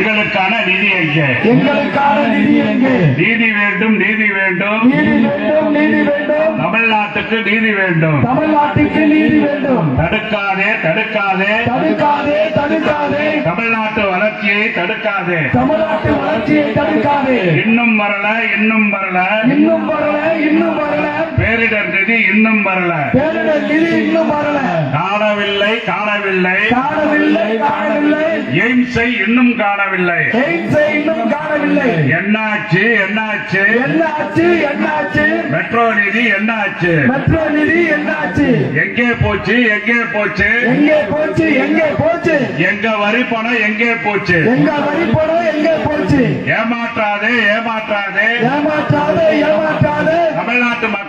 எங்களுக்கான நிதி எங்கே? எங்களுக்கான நிதி எங்கே? நீதி வேண்டும் நீதி வேண்டும். நீதி வேண்டும் நீதி வேண்டும். தமிழ்நாட்டுக்கு நீதி வேண்டும். தமிழ்நாட்டுக்கு நீதி வேண்டும். தடுக்காதே தடுக்காதே. தடுக்காதே தடுக்காதே. தமிழ்நாட்டு வளர்ச்சியை தடுக்காதே. தமிழ்நாட்டு வளர்ச்சியை தடுக்காதே. இன்னும் வரல இன்னும் வரல. இன்னும் வரல இன்னும் வரல. பேரிடர் நிதி இன்னும் வரல. பேரிடர் நிதி இன்னும் வரல. காணவில்லை காணவில்லை. காணவில்லை காணவில்லை. எய்ம்ஸை இன்னும் காணவில்லை. எய்ம்ஸை இன்னும் காணவில்லை. என்னாச்சு என்னாச்சு? என்னாச்சு என்னாச்சு? மெட்ரோ நிதி என்னாச்சு? மெட்ரோ நிதி என்னாச்சு? எங்கே போச்சு எங்கே போச்சு? எங்கே போச்சு எங்கே போச்சு? எங்க வரி பணம் எங்கே போச்சு? எங்க வரி பணம் எங்கே போச்சு? ஏமாற்றாதே ஏமாற்றாதே. ஏமாற்றாதே ஏமாற்றாதே.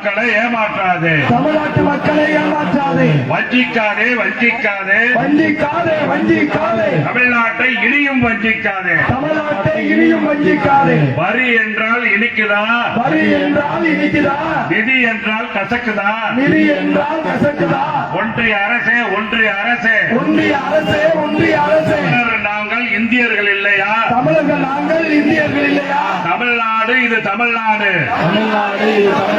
மக்களை ஏமாற்றாதே. தமிழ்நாட்டு மக்களை ஏமாற்றாதே. வஞ்சிக்காதே வஞ்சிக்காதே. வஞ்சிக்காதே வஞ்சிக்காதே. தமிழ்நாட்டை இனியும் வஞ்சிக்காதே. தமிழ்நாட்டை இனியும் வஞ்சிக்காதே. வரி என்றால் இனிக்குதா? வரி என்றால் இனிக்குதா? நிதி என்றால் கசக்குதா? நிதி என்றால் கசக்குதா? ஒன்றிய அரசே ஒன்றிய அரசே. ஒன்றிய அரசே ஒன்றிய அரசே. நாங்கள் இந்தியர்கள் இல்லையா? தமிழர்கள் நாங்கள் இந்தியர்கள் இல்லையா? தமிழ்நாடு இது தமிழ்நாடு. தமிழ்நாடு தமிழ்நாடு.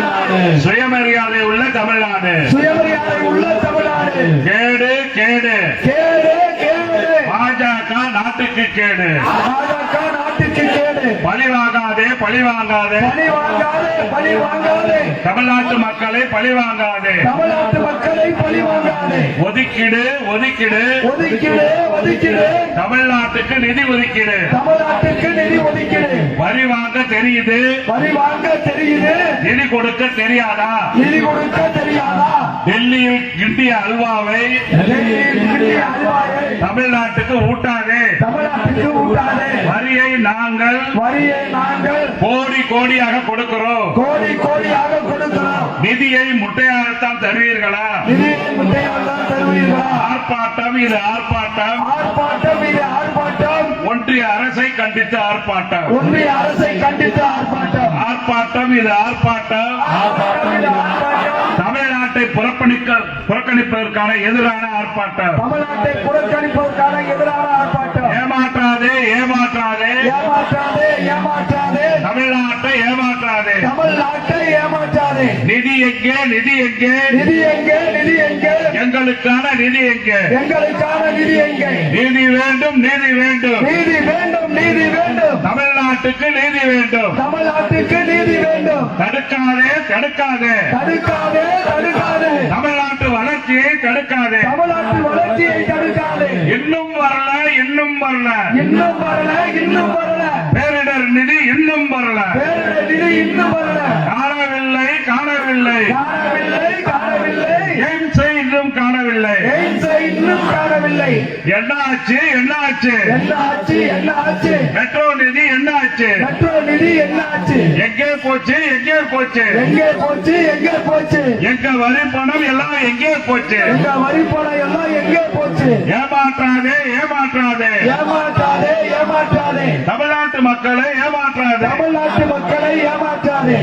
சுயமரியாதை உள்ள தமிழ்நாடு. சுயமரியாதை உள்ள தமிழ்நாடு. கேடு கேடு. கேடு கேடு. பாஜக நாட்டுக்கு கேடு. பாஜக நாட்டுக்கு கேடு. பழி வாங்காதே பழி வாங்காதே. பழி வாங்காதே பழி வாங்காதே. தமிழ்நாட்டு மக்களை பழி வாங்காதே. தமிழ்நாட்டு மக்களை பழி வாங்காதே. ஒதுக்கிடு ஒதுக்கிடு. ஒதுக்கிடு ஒதுக்கிடு. தமிழ்நாட்டுக்கு நிதி ஒதுக்கிடு. தமிழ்நாட்டுக்கு நிதி ஒதுக்கிடு. வரி வாங்க தெரியுது. வரி வாங்க தெரியுது. நிதி கொடுக்க தெரியாதா? நிதி கொடுக்க தெரியாதா? டெல்லியில் கிண்டிய அல்வாவை தமிழ்நாட்டுக்கு ஊட்டாதே. தமிழ்நாட்டுக்கு ஊட்டாதே. வரியை நாங்கள் வரியை நாங்கள் கோடி கோடியாக கொடுக்கிறோம். கோடி கோடியாக கொடுக்கிறோம். நிதியை முட்டையாகத்தான் தருவீர்களா? நிதியை முட்டையால்தான் தருவீர்களா? ஆர்ப்பாட்டம் இது ஆர்ப்பாட்டம். ஆர்ப்பாட்டம் இது ஆர்ப்பாட்டம். ஒன்றிய அரசை கண்டித்து ஆர்ப்பாட்டம். ஒன்றிய அரசை கண்டித்து ஆர்ப்பாட்டம். ஆர்ப்பாட்டம் இது ஆர்ப்பாட்டம். ஆர்ப்பாட்டம் இது ஆர்ப்பாட்டம். தமிழ்நாட்டை புறக்கணிக்க புறக்கணிப்பதற்கான எதிரான ஆர்ப்பாட்டம். தமிழ்நாட்டை புறக்கணிப்பதற்கான எதிரான ஆர்ப்பாட்டம் ஏமாற்றாதே ஏமாற்றாதே ஏமாற்றாதே ஏமாற்றாதே தமிழ்நாட்டை ஏமாற்றாதே தமிழ்நாட்டை ஏமாற்றாதே. நிதி எங்கே நிதி எங்கே? நிதி எங்கே நிதி எங்கே? எங்களுக்கான நிதி எங்கே? எங்களுக்கான நிதி எங்கே? நீதி வேண்டும் நீதி வேண்டும். நீதி வேண்டும் நீதி வேண்டும். தமிழ்நாட்டுக்கு நீதி வேண்டும். தமிழ்நாட்டுக்கு நீதி வேண்டும். தடுக்காதே தடுக்காதே. தடுக்காதே தடுக்காதே. தமிழ்நாட்டு வளர்ச்சியை தடுக்காதே. தமிழ்நாட்டு வளர்ச்சியை தடுக்காதே. இன்னும் வரல இன்னும் வரல. இன்னும் வரல இன்னும் வரல. காணவில்லை. காணவில்லை எய்ம்ஸை இன்னும் காணவில்லை எய்ம்ஸை இன்னும் காணவில்லை. என்ன ஆச்சு என்ன ஆச்சு என்ன ஆச்சு என்ன ஆச்சு மெட்ரோ நிதி என்ன ஆச்சு மெட்ரோ நிதி என்ன ஆச்சு எங்கே போச்சு எங்கே போச்சு? எங்கே போச்சு எங்கே போச்சு? எங்க வரி பணம் எல்லாம் எங்கே போச்சு? எங்க வரி பணம் எல்லாம் எங்கே போச்சு? ஏமாற்றாதே ஏமாற்றாதே. ஏமாற்றாதே ஏமாற்றாதே. தமிழ்நாட்டு மக்களை ஏமாற்றாதே. தமிழ்நாட்டு மக்களை ஏமாற்றாதே.